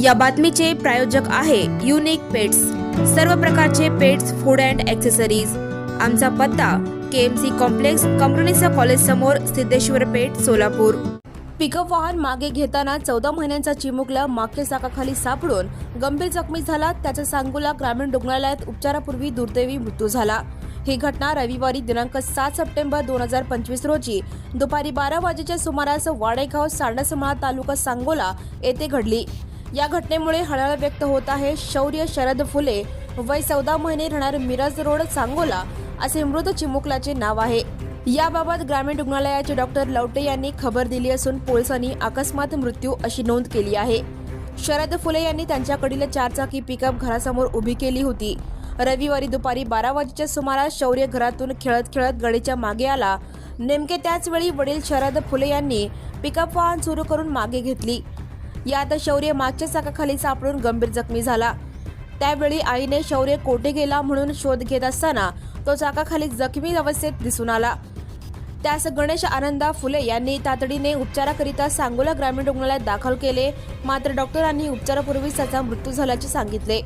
या बातमीचे प्रायोजक आहे युनिक पेट्स सर्व प्रकारचे पेट्स फूड अँड ॲक्सेसरीज आमचा पत्ता के एम सी कॉम्प्लेक्स कंपनीचा कॉलेज समोर सिद्धेश्वर पेठ सोलापूर. पिकअप वाहन मागे घेताना चौदा महिन्यांचा चिमुकला मागच्या चाकाखाली सापडून गंभीर जखमी झाला. त्याचा सांगोला ग्रामीण रुग्णालयात उपचारापूर्वी दुर्दैवी मृत्यू झाला. ही घटना रविवारी दिनांक सात सप्टेंबर दोन हजार पंचवीस रोजी दुपारी बारा वाजेच्या सुमारास वाडेगाव सांडसमाळा तालुका सांगोला येथे घडली. या घटनेमुळे हळहळ व्यक्त होत आहे. शौर्य शरद फुले वय चौदा महिने राहणार मिरज रोड सांगोला असे मृत चिमुकलाचे नाव आहे. याबाबत ग्रामीण रुग्णालयाचे डॉक्टर लवटे यांनी खबर दिली असून पोलिसांनी अकस्मात मृत्यू अशी नोंद केली आहे. शरद फुले यांनी त्यांच्याकडील चारचाकी पिकअप घरासमोर उभी केली होती. रविवारी दुपारी बारा वाजेच्या सुमारास शौर्य घरातून खेळत खेळत गडीच्या मागे आला. नेमके त्याच वेळी वडील शरद फुले यांनी पिकअप वाहन सुरू करून मागे घेतली. यात शौर्य मागच्या चाकाखाली सापडून गंभीर जखमी झाला. त्यावेळी आईने शौर्य कोठे गेला म्हणून शोध घेत असताना तो चाकाखाली जखमी अवस्थेत दिसून आला. त्यास गणेश आनंदा फुले यांनी तातडीने उपचाराकरिता सांगोला ग्रामीण रुग्णालयात दाखल केले. मात्र डॉक्टरांनी उपचारापूर्वीच त्याचा मृत्यू झाल्याचे सांगितले.